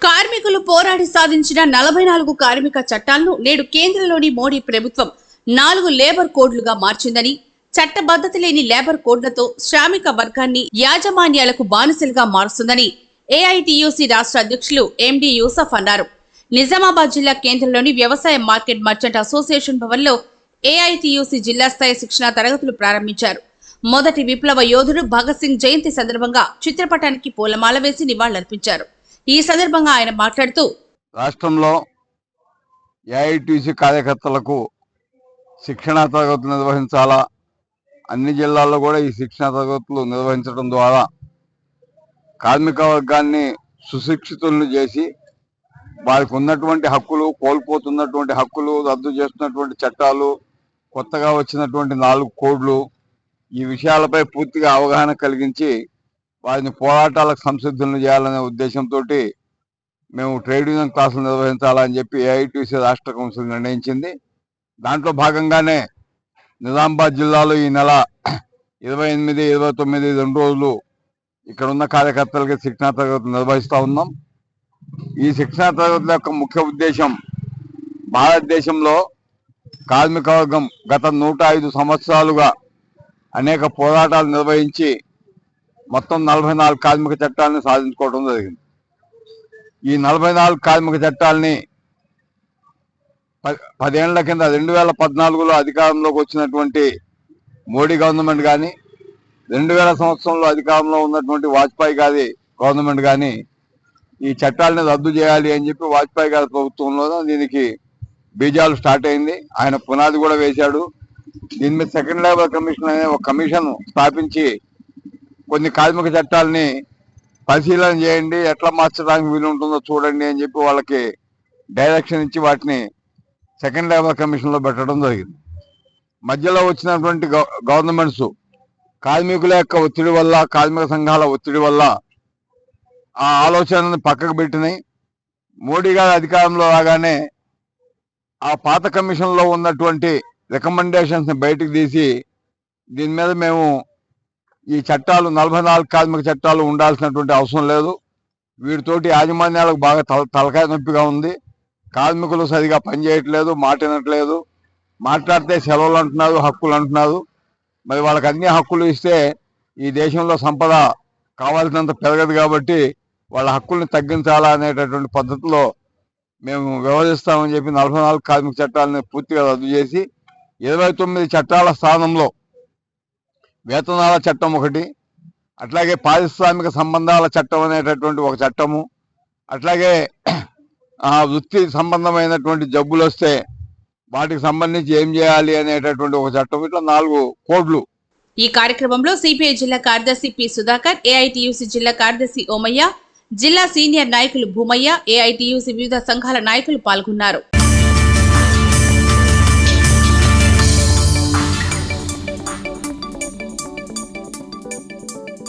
కార్మికులు పోరాడి సాధించిన నలభై నాలుగు కార్మిక చట్టాలను నేడు కేంద్రంలోని మోడీ ప్రభుత్వం నాలుగు లేబర్ కోడ్లుగా మార్చిందని చట్టబద్ధత లేని లేబర్ కోడ్లతో శ్రామిక వర్గాన్ని యాజమాన్యాలకు బానిసలుగా మారుస్తుందని ఏఐటియుసి రాష్ట్ర అధ్యక్షులు ఎండి యూసఫ్ అన్నారు. నిజామాబాద్ జిల్లా కేంద్రంలోని వ్యవసాయ మార్కెట్ మర్చెంట్ అసోసియేషన్ భవన్లో ఏఐటియుసి జిల్లా స్థాయి శిక్షణ తరగతులు ప్రారంభించారు. మొదటి విప్లవ యోధుడు భగత్ సింగ్ జయంతి సందర్భంగా చిత్రపటానికి పూలమాల వేసి నివాళులర్పించారు. ఈ సందర్భంగా ఆయన మాట్లాడుతూ రాష్ట్రంలో ఏఐటీసీ కార్యకర్తలకు శిక్షణా తరగతులు నిర్వహించాలా? అన్ని జిల్లాల్లో కూడా ఈ శిక్షణా తరగతులు నిర్వహించడం ద్వారా కార్మిక వర్గాన్ని సుశిక్షితులను చేసి వారికి ఉన్నటువంటి హక్కులు కోల్పోతున్నటువంటి హక్కులు రద్దు చేస్తున్నటువంటి చట్టాలు కొత్తగా వచ్చినటువంటి నాలుగు కోడ్లు ఈ విషయాలపై పూర్తిగా అవగాహన కలిగించి వారిని పోరాటాలకు సంసిద్ధులను చేయాలనే ఉద్దేశంతో మేము ట్రేడ్ యూనియన్ క్లాసులు నిర్వహించాలని చెప్పి ఏఐటీసీ రాష్ట్ర కౌన్సిల్ నిర్ణయించింది. దాంట్లో భాగంగానే నిజామాబాద్ జిల్లాలో ఈ నెల ఇరవై ఎనిమిది ఇరవై తొమ్మిది రెండు రోజులు ఇక్కడ ఉన్న కార్యకర్తలకి శిక్షణా తరగతులు నిర్వహిస్తూ ఉన్నాం. ఈ శిక్షణా తరగతుల యొక్క ముఖ్య ఉద్దేశం భారతదేశంలో కార్మిక వర్గం గత నూట ఐదు సంవత్సరాలుగా అనేక పోరాటాలు నిర్వహించి మొత్తం నలభై నాలుగు కార్మిక చట్టాలను సాధించుకోవడం జరిగింది. ఈ నలభై నాలుగు కార్మిక చట్టాలని పదేళ్ళ కింద రెండు వేల పద్నాలుగులో అధికారంలోకి వచ్చినటువంటి మోడీ గవర్నమెంట్ కానీ రెండు వేల సంవత్సరంలో అధికారంలో ఉన్నటువంటి వాజ్పేయి గారి గవర్నమెంట్ కానీ ఈ చట్టాలని రద్దు చేయాలి అని చెప్పి వాజ్పేయి గారి ప్రభుత్వంలో దీనికి బీజాలు స్టార్ట్ అయింది. ఆయన పునాది కూడా వేశాడు. దీని మీద సెకండ్ లేబర్ కమిషన్ అనే ఒక కమిషన్ స్థాపించి కొన్ని కార్మిక చట్టాలని పరిశీలన చేయండి. ఎట్లా మార్చడానికి వీలు ఉంటుందో చూడండి అని చెప్పి వాళ్ళకి డైరెక్షన్ ఇచ్చి వాటిని సెకండ్ లేబర్ కమిషన్లో పెట్టడం జరిగింది. మధ్యలో వచ్చినటువంటి గవర్నమెంట్స్ కార్మికుల యొక్క ఒత్తిడి వల్ల కార్మిక సంఘాల ఒత్తిడి వల్ల ఆ ఆలోచనని పక్కకు పెట్టినాయి. మోడీ గారి అధికారంలో రాగానే ఆ పాత కమిషన్లో ఉన్నటువంటి రికమెండేషన్స్ని బయటకు తీసి దీని మీద మేము ఈ చట్టాలు నలభై నాలుగు కార్మిక చట్టాలు ఉండాల్సినటువంటి అవసరం లేదు. వీటితోటి యాజమాన్యాలకు బాగా తల తలకాయ నొప్పిగా ఉంది. కార్మికులు సరిగా పనిచేయట్లేదు మాటినట్లేదు. మాట్లాడితే సెలవులు అంటున్నారు హక్కులు అంటున్నారు. మరి వాళ్ళకి అన్ని హక్కులు ఇస్తే ఈ దేశంలో సంపద కావాల్సినంత పెరగదు కాబట్టి వాళ్ళ హక్కుల్ని తగ్గించాలా అనేటటువంటి పద్ధతిలో మేము వ్యవహరిస్తామని చెప్పి నలభై నాలుగు కార్మిక చట్టాలను పూర్తిగా రద్దు చేసి ఇరవై తొమ్మిది చట్టాల స్థానంలో వేతనాల చట్టం ఒకటి అట్లాగే పారిశ్రామిక సంబంధాల చట్టం అనేటటువంటి ఒక చట్టము అట్లాగే ఆ వృత్తి సంబంధమైనటువంటి జబ్బులు వస్తే వాటికి సంబంధించి ఏం చేయాలి అనేటటువంటి ఒక చట్టం ఇట్లా నాలుగు కోడ్లు. ఈ కార్యక్రమంలో సిపిఐ జిల్లా కార్యదర్శి పి సుధాకర్ ఏఐటియుసి జిల్లా కార్యదర్శి ఓమయ్య జిల్లా సీనియర్ నాయకులు భూమయ్య ఏఐటియుసి వివిధ సంఘాల నాయకులు పాల్గొన్నారు.